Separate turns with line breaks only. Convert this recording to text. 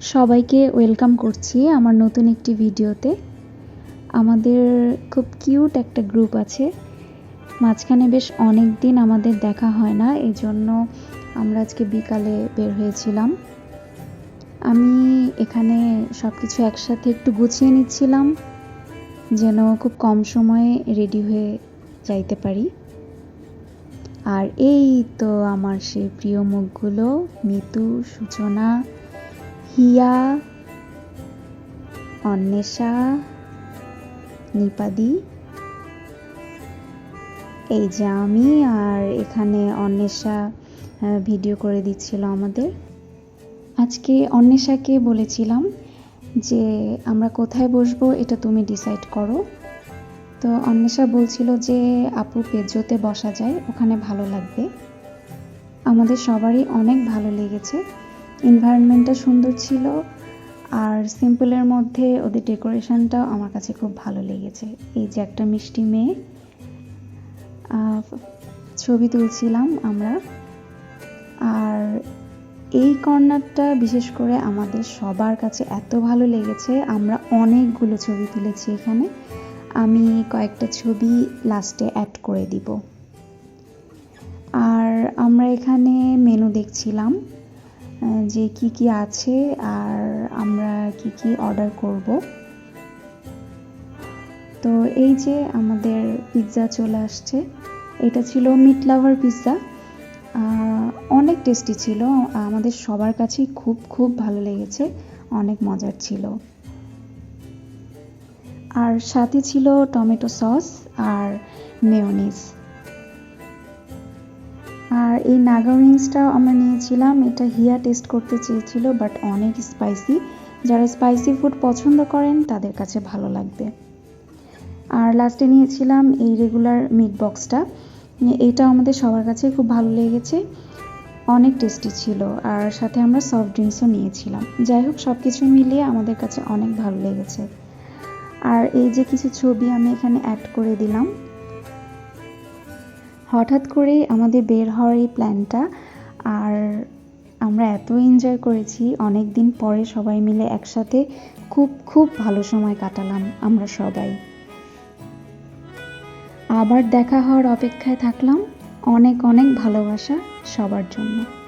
সবাইকে ওয়েলকাম করছি আমার নতুন একটি ভিডিওতে। আমাদের খুব কিউট একটা গ্রুপ আছে। মাঝখানে বেশ অনেক দিন আমাদের দেখা হয় না এই জন্য আমরা আজকে বিকালে বের হয়েছিলাম। আমি এখানে সব কিছু একসাথে একটু গুছিয়ে নিচ্ছিলাম, যেন খুব কম সময়ে রেডি হয়ে যাইতে পারি। আর এই তো আমার সেই প্রিয় মুখগুলো, মিতু, সূচনা হিয়া, অন্বেষা, নিপাদি। এই যে আমি আর এখানে অন্বেষা ভিডিও করে দিচ্ছিল আমাদের। আজকে অন্বেষাকে বলেছিলাম যে, আমরা কোথায় বসবো এটা তুমি ডিসাইড করো। তো অন্বেষা বলছিল যে, আপু পেজোতে বসা যায়, ওখানে ভালো লাগবে। আমাদের সবারই অনেক ভালো লেগেছে। এনভায়রনমেন্টটা সুন্দর ছিল আর সিম্পলের মধ্যে ওদের ডেকোরেশনটাও আমার কাছে খুব ভালো লেগেছে। এই যে একটা মিষ্টি মেয়ে ছবি তুলছিলাম আমরা। আর এই কর্নারটা বিশেষ করে আমাদের সবার কাছে এত ভালো লেগেছে। আমরা অনেকগুলো ছবি তুলেছি এখানে। আমি কয়েকটা ছবি লাস্টে অ্যাড করে দিব। আর আমরা এখানে মেনু দেখছিলাম। যে কি কি আছে আর আমরা কি কি অর্ডার করব। তো এই যে আমাদের পিৎজা চলে আসছে। এটা ছিল মিট লাভার পিৎজা অনেক টেস্টি ছিল। আমাদের সবার কাছেই খুব খুব ভালো লেগেছে। অনেক মজার ছিল। আর সাথে ছিল টমেটো সস আর মেয়োনিজ আর এই নাগা উইংসটাও আমরা নিয়েছিলাম। এটা হিয়া টেস্ট করতে চেয়েছিল বাট অনেক স্পাইসি যারা স্পাইসি ফুড পছন্দ করেন, তাদের কাছে ভালো লাগবে। আর লাস্টে নিয়েছিলাম এই রেগুলার মিট বক্সটা এইটা আমাদের সবার কাছে খুব ভালো লেগেছে। অনেক টেস্টি ছিল। আর সাথে আমরা সফট ড্রিঙ্কসও নিয়েছিলাম। যাই হোক সব কিছু মিলিয়ে আমাদের কাছে অনেক ভালো লেগেছে। আর এই যে কিছু ছবি আমি এখানে অ্যাড করে দিলাম। হঠাৎ করেই আমাদের বের হওয়ার এই প্ল্যানটা আর আমরা এত এনজয় করেছি অনেক দিন পরে সবাই মিলে একসাথে খুব খুব ভালো সময় কাটালাম আমরা সবাই। আবার দেখা হওয়ার অপেক্ষায় থাকলাম, অনেক অনেক ভালোবাসা সবার জন্য।